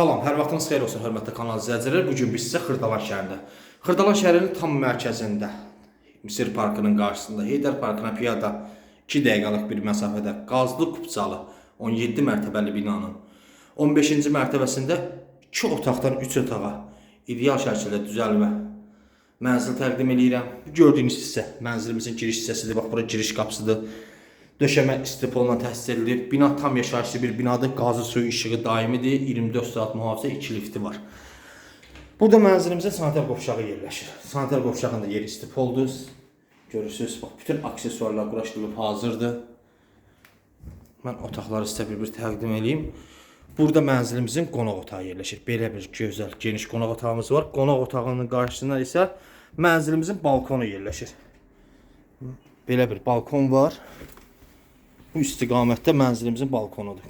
Salam, hər vaxtınız xeyir olsun, hörmətli kanal izləyicilər. Bu gün biz sizə Xırdalan şəhərində, Xırdalan şəhərinin tam mərkəzində, Misir parkının qarşısında, Heydər parkına piyada 2 dəqiqəlik bir məsafədə qazlı kupçalı 17 mərtəbəli binanın 15-ci mərtəbəsində 2 otaqdan 3 otağa ideal şəkildə düzəlmə mənzil təqdim edirəm. Gördüyünüz hissə mənzilimizin giriş hissəsidir. Bax bura giriş qapısıdır. Döşəmə istipolla təsis edilir. Bina tam yaşayışlı bir binadır. Qazı suyu işığı daimidir. 24 saat mühafizə 2 lifti var. Burada mənzilimizdə sanitar qovşağı yerləşir. Sanitar qovşağında yeri istipoldur. Görürsüz, bax bütün aksesuarlar quraşdırılıb hazırdır. Mən otaqları sizə bir-bir təqdim edeyim. Burada mənzilimizin qonaq otağı yerləşir. Belə bir gözəl, geniş qonaq otağımız var. Qonaq otağının qarşısında isə mənzilimizin balkonu yerləşir. Belə bir balkon var. Bu istiqamətdə mənzilimizin balkonudur.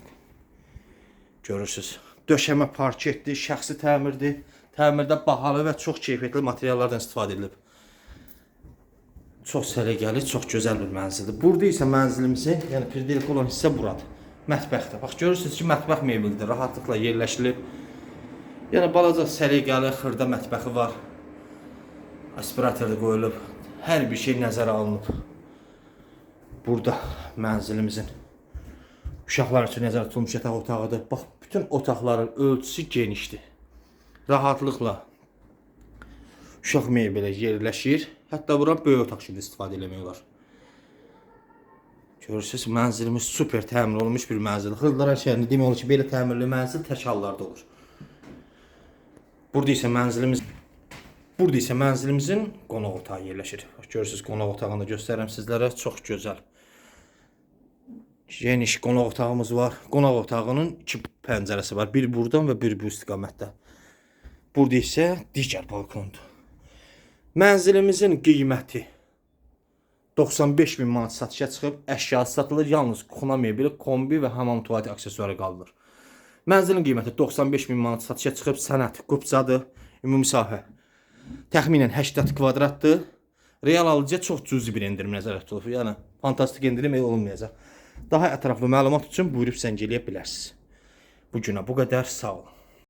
Görürsüz. Döşəmə parketdir, şəxsi təmirdir. Təmirdə bahalı və çox keyfiyyətli materiallardan istifadə edilib. Çox səliqəli, çox gözəl bir mənzildir. Burada isə mənzilimizin, yəni pirdilik olan hissə buradır. Mətbəxdə. Bax görürsüz ki, mətbəx mebelidir, rahatlıqla yerləşilib. Yəni balaca səliqəli xırda mətbəxi var. Aspirator da qoyulub. Hər bir şey nəzərə alınıb. Burada mənzilimizin uşaqlar üçün nəzərdə tutulmuş yataq otağıdır. Bax, bütün otaqların ölçüsü genişdir. Rahatlıqla uşaq mebeli yerləşir. Hətta bura böyük otaq kimi istifadə eləmək olar. Görürsüz, mənzilimiz super təmin olunmuş bir mənzil. Xırdalan şəhərində demək olar ki, belə təmirli mənzil tək hallarda olur. Burada isə mənzilimiz Burada isə mənzilimizin qonaq otağı yerləşir. Görürsüz, qonaq otağını göstərirəm sizlərə. Çox gözəl. Geniş qonaq otağımız var. Qonaq otağının iki pəncərəsi var. Bir buradan və bir bu istiqamətdə. Burada isə digər balkondur. Mənzilimizin qiyməti 95 min manat satışa çıxıb, əşyası satılır. Yalnız kuxuna mebeli, kombi və hamam tualeti aksesuarı qalır. Mənzilin qiyməti 95 min manat satışa çıxıb, sənət, qupcadır, ümumi sahə təxminən 80 kvadratdır. Real alıcıya çox cüzi bir endirim nəzərdə tutulub. Yəni fantastik endirim el olmayacaq. Daha ətraflı məlumat üçün buyurub zəng eləyə bilərsiniz. Bu günə bu qədər. Sağ olun.